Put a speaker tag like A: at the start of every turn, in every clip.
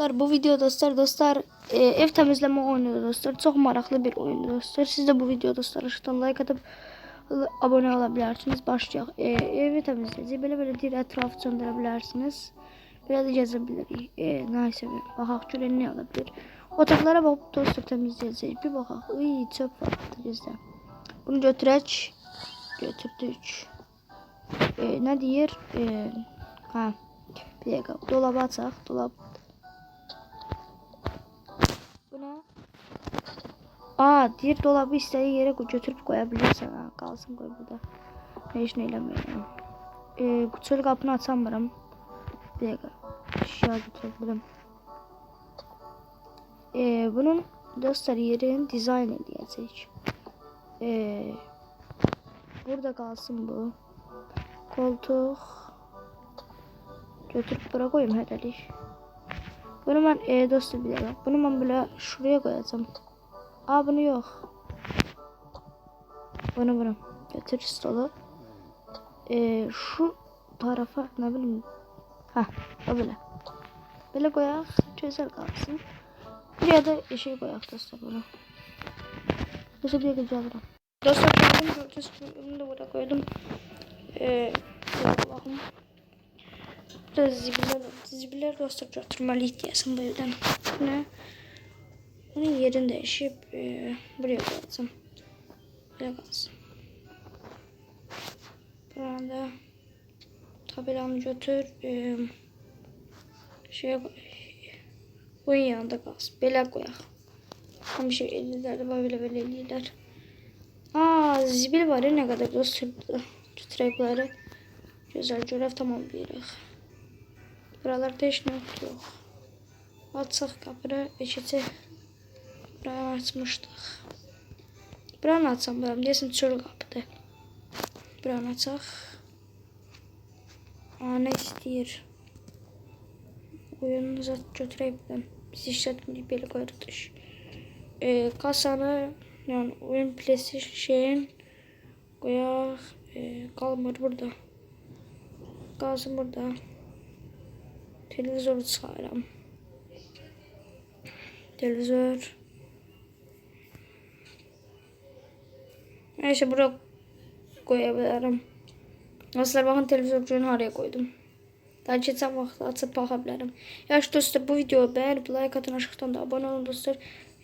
A: Dostlar bu video dostlar dostlar e, ev temizleme oyunu dostlar çok maraqlı bir oyun dostlar. Siz de bu video dostlar aşağıdan like atıp abone olabilirsiniz. Başlayaq. E, evi temizleyeceğiz. Böyle böyle bir etrafı söndürebilirsiniz. Biraz da gezebilirik. E, neyse baxaq görək ne olabilir. Otaqlara bakıp dostlar temizleyeceğiz. Bir baxaq. Iy çöp var bizdə. Bunu götürək. Götürdük. E, ne deyir? E, ha. Bir dakika. Dolaba açaq. Dolab Bu ne? Aa, diğer dolabı istediği yere götürüp koyabilirsin ha. Kalsın koy burada. Ne işine eylemeyelim. Ee, çöl kapını açamıyorum. Bir dakika. Eşya götürebilirim. Ee, bunun dostlar yerini dizayn edeceğiz. Ee, burada kalsın bu. Koltuk. Götürüp buraya koyayım herhalde. Bunu ben e, dostum bir dakika. Bunu ben böyle şuraya koyacağım. Aa bunu yok. Bunu bunu. Götür stolu. E, şu tarafa ne bileyim. Ha böyle. Böyle koyak. Güzel kalsın. Buraya da şey koyak dostlar bunu. Geldim. Dostlar geldim. Gördüğünüz gibi bunu da buraya koydum. Eee bakın. Burada zibiler, zibiler dostlar götürmeli ihtiyacım bu evden. Ne? Bunun yerini değişip e, buraya koyacağım. Buraya kalsın. Burada tabelamı götür. E, şeye koy. Bunun yanında kalsın. Bela koyak. Tam bir şey elliler böyle böyle elliler. Aa zibil var ya ne kadar dostlar. Tütrekleri. Güzel görev tamamlayırıq. Buralarda heç nə yox. Açıq qapını eşəcək. Buranı açmışdıq. Buranı açsam, buranı deyəsən çöl qapıdır. Buranı açaq. Aa, nə istəyir? Oyunu zat götürək buradan. Biz işlətmirik, belə qoyuruq. E, kasanı, yəni oyun PlayStation şeyin qoyaq. E, qalmır burada. Qalsın burada. Televizoru çıxarıram. Televizor. Neyse buraya koyabilirim. Dostlar bakın televizorcuğunu oraya koydum. Daha geçen vaxt açıp baxa bilərəm. Dostlar bu videoyu bəyənib like atın aşağıdan da abone olun dostlar.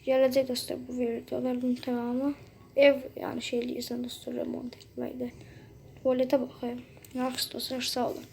A: Gələcək dostlar bu videoların tamamı. Ev yani şeyliysən dostlar remont etməkdə. Tuvalete bakayım. Yaxşı dostlar sağ olun.